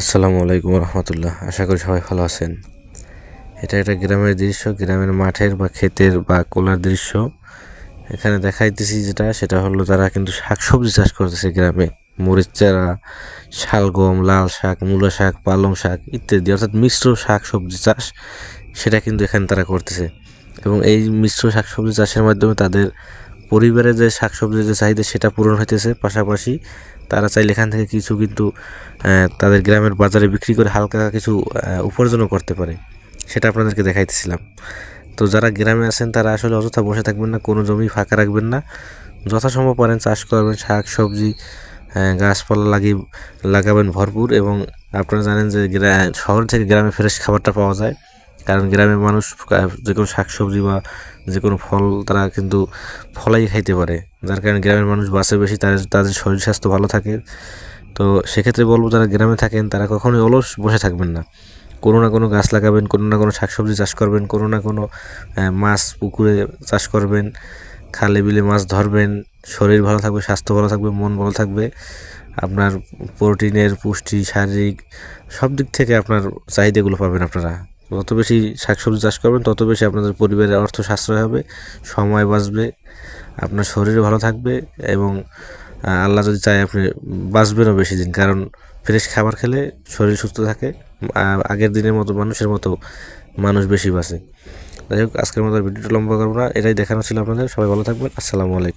আসসালামু আলাইকুম রহমতুল্লাহ। আশা করি সবাই ভালো আছেন। এটা একটা গ্রামের দৃশ্য, গ্রামের মাঠের বা ক্ষেতের বা কোলার দৃশ্য। এখানে দেখাইতেছি যেটা, সেটা হলো তারা কিন্তু শাকসবজি চাষ করতেছে গ্রামে। মরিচ চারা, শালগম, লাল শাক, মূলা শাক, পালং শাক ইত্যাদি, অর্থাৎ মিশ্র শাক সবজি চাষ সেটা কিন্তু এখানে তারা করতেছে। এবং এই মিশ্র শাকসবজি চাষের মাধ্যমে তাদের পরিবারের যে শাকসবজির যে চাহিদা সেটা পূরণ হইতেছে। পাশাপাশি তারা চাইলে এখান থেকে কিছু কিন্তু তাদের গ্রামের বাজারে বিক্রি করে হালকা কিছু উপার্জনও করতে পারে। সেটা আপনাদেরকে দেখাইতেছিলাম। তো যারা গ্রামে আছেন, তারা আসলে অযথা বসে থাকবেন না, কোনো জমি ফাঁকা রাখবেন না। যথাসম্ভব পারেন চাষ করবেন, শাক, সবজি গাছপালা লাগিয়ে লাগাবেন ভরপুর এবং আপনারা জানেন যে শহর থেকে গ্রামে ফ্রেশ খাবারটা পাওয়া যায়। কারণ গ্রামের মানুষ যে কোনো শাকসবজি বা যে কোনো ফল তারা কিন্তু ফলাই খাইতে পারে। যার কারণে গ্রামের মানুষ বাসে বেশি তাদের তাদের শরীর স্বাস্থ্য ভালো থাকে। তো সেক্ষেত্রে বলব, যারা গ্রামে থাকেন তারা কখনোই অলস বসে থাকবেন না। কোনো না কোনো গাছ লাগাবেন, কোনো না কোনো শাকসবজি চাষ করবেন, কোনো না কোনো মাছ পুকুরে চাষ করবেন, খালে বিলে মাছ ধরবেন, শরীর ভালো থাকবে, স্বাস্থ্য ভালো থাকবে, মন ভালো থাকবে। আপনার প্রোটিনের পুষ্টি, শারীরিক সব দিক থেকে আপনার চাহিদাগুলো পাবেন আপনারা। যত বেশি শাকসবজি চাষ করবেন, তত বেশি আপনাদের পরিবারের অর্থ সাশ্রয় হবে, সময় বাঁচবে, আপনার শরীর ভালো থাকবে এবং আল্লাহ যদি চায় আপনি বাঁচবেনও বেশি দিন। কারণ ফ্রেশ খাবার খেলে শরীর সুস্থ থাকে আগের দিনের মতো মানুষের মতো মানুষ বেশি বাঁচে। যাই হোক, আজকের মতো ভিডিওটা লম্বা করব না, এটাই দেখানো ছিল আপনাদের। সবাই ভালো থাকবেন। আসসালামু আলাইকুম।